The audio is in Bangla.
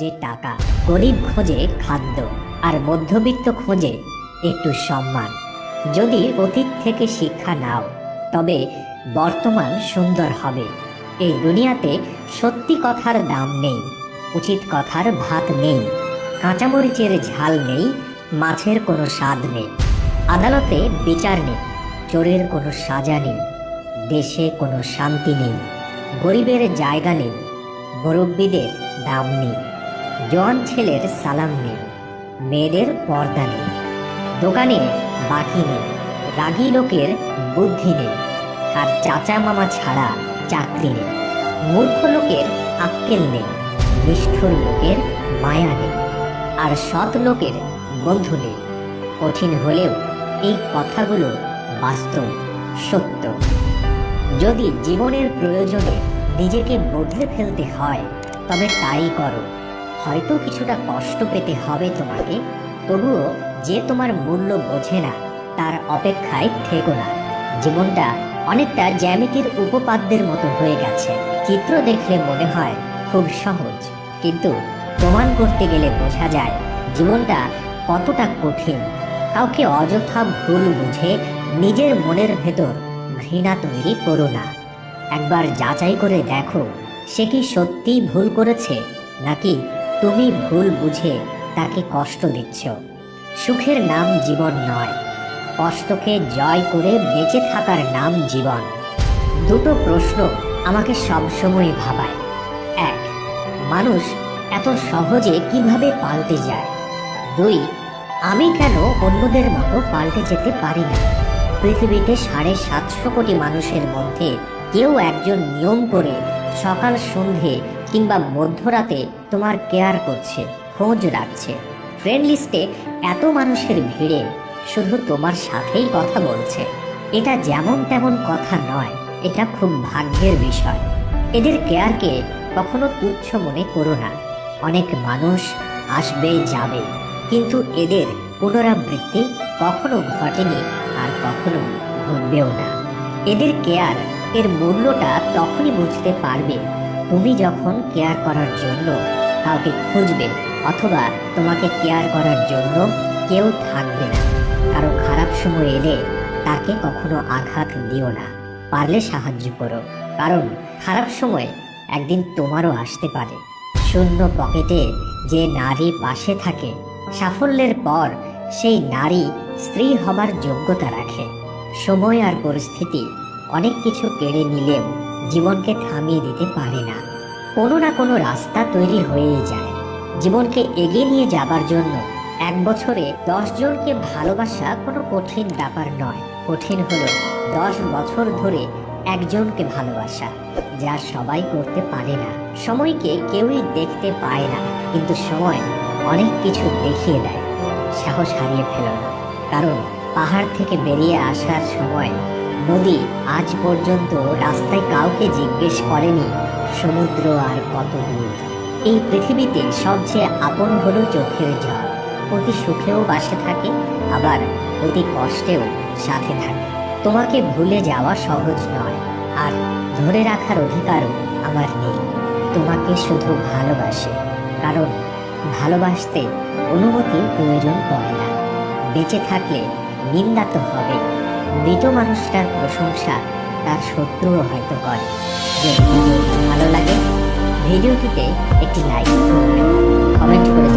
খোঁজে টাকা, গরিব খোঁজে খাদ্য, আর মধ্যবিত্ত খোঁজে একটু সম্মান। যদি অতীত থেকে শিক্ষা নাও, তবে বর্তমান সুন্দর হবে। এই দুনিয়াতে সত্যি কথার দাম নেই, উচিত কথার ভাত নেই, কাঁচামরিচের ঝাল নেই, মাছের কোনো স্বাদ নেই। আদালতে বিচার নেই, চোরের কোনো সাজা নেই, দেশে কোনো শান্তি নেই, গরিবের জায়গা নেই, মুরব্বীদের দাম নেই। জোয়ান ছেলের সালাম নেই, মেয়েদের পর্দা নেই, দোকানে বাকি নেই, রাগী লোকের বুদ্ধি নেই, আর চাচা মামা ছাড়া চাকরি নেই, মূর্খ লোকের আক্কেল নেই, নিষ্ঠুর লোকের মায়া নেই, আর সৎ লোকের বন্ধু নেই। কঠিন হলেও এই কথাগুলো বাস্তব, সত্য। যদি জীবনের প্রয়োজনে নিজেকে বদলে ফেলতে হয়, তবে তাই করো। হয়তো কিছুটা কষ্ট পেতে হবে তোমাকে, তবুও যে তোমার মূল্য বোঝে না, তার অপেক্ষায় থেকো না। জীবনটা অনেকটা জ্যামিতির উপপাদ্যের মতো হয়ে গেছে। চিত্র দেখলে মনে হয় খুব সহজ, কিন্তু প্রমাণ করতে গেলে বোঝা যায় জীবনটা কতটা কঠিন। কাউকে অযথা ভুল বুঝে নিজের মনের ভেতর ঘৃণা তৈরি করো না। একবার যাচাই করে দেখো, সে কি সত্যিই ভুল করেছে, নাকি তুমি ভুল বুঝে তাকে কষ্ট দিচ্ছ। সুখের নাম জীবন নয়, কষ্টকে জয় করে বেঁচে থাকার নাম জীবন। দুটো প্রশ্ন আমাকে সবসময় ভাবায়। এক, মানুষ এত সহজে কীভাবে পাল্টে যায়? দুই, আমি কেন অন্যদের মতো পাল্টে যেতে পারি না? পৃথিবীতে সাড়ে সাতশো কোটি মানুষের মধ্যে কেউ একজন নিয়ম করে সকাল সন্ধে কিংবা মধ্যরাতে তোমার কেয়ার করছে, খোঁজ রাখছে। ফ্রেন্ড লিস্টে এত মানুষের ভিড়ে শুধু তোমার সাথেই কথা বলছে। এটা যেমন তেমন কথা নয়, এটা খুব ভাগ্যের বিষয়। এদের কেয়ারকে কখনো তুচ্ছ মনে করো না। অনেক মানুষ আসবে, যাবে, কিন্তু এদের পুনরাবৃত্তি কখনো ঘটেনি আর কখনো ঘটবেও না। এদের কেয়ার এর মূল্যটা তখনই বুঝতে পারবে তুমি যখন কেয়ার করার জন্য কাউকে খুঁজবে অথবা তোমাকে কেয়ার করার জন্য কেউ থাকবে না, কারও খারাপ সময় এলে তাকে কখনো আঘাত দিও না। পারলে সাহায্য করো, কারণ খারাপ সময় একদিন তোমারও আসতে পারে। শূন্য পকেটে যে নারী পাশে থাকে, সাফল্যের পর সেই নারী স্ত্রী হবার যোগ্যতা রাখে। সময় আর পরিস্থিতি অনেক কিছু কেড়ে নিলেও জীবনকে থামিয়ে দিতে পারে না। কোনো না কোনো রাস্তা তৈরি হয়েই যায়। জীবনকে এগিয়ে নিয়ে যাবার জন্য এক বছরে জনকে ভালোবাসা কোনো কঠিন ব্যাপার নয়। কঠিন হলো দশ বছর ধরে একজনকে ভালোবাসা, যা সবাই করতে পারে না। সময়কে কেউই দেখতে পায় না, কিন্তু সময় অনেক কিছু দেখিয়ে দেয়। সাহস হারিয়ে ফেল না, কারণ পাহাড় থেকে বেরিয়ে আসার সময় নদী আজ পর্যন্ত রাস্তায় কাউকে জিজ্ঞেস করেনি, সমুদ্র আর কত দূর। এই পৃথিবীতে সবচেয়ে আপন হলো চোখের জল। অতি সুখেও বাসে থাকে, আবার অতি কষ্টেও সাথে থাকে। তোমাকে ভুলে যাওয়া সহজ নয়, আর ধরে রাখার অধিকারও আমার নেই। তোমাকে শুধু ভালোবাসে, কারণ ভালোবাসতে অনুমতির প্রয়োজন পড়ে না। বেঁচে থাকলে নিন্দা তো হবে মৃত মানুষটার প্রশংসা তার শত্রুও হয়তো করে। যদি ভিডিওটি ভালো লাগে, ভিডিওটিতে একটি লাইক করবেন। কমেন্ট করে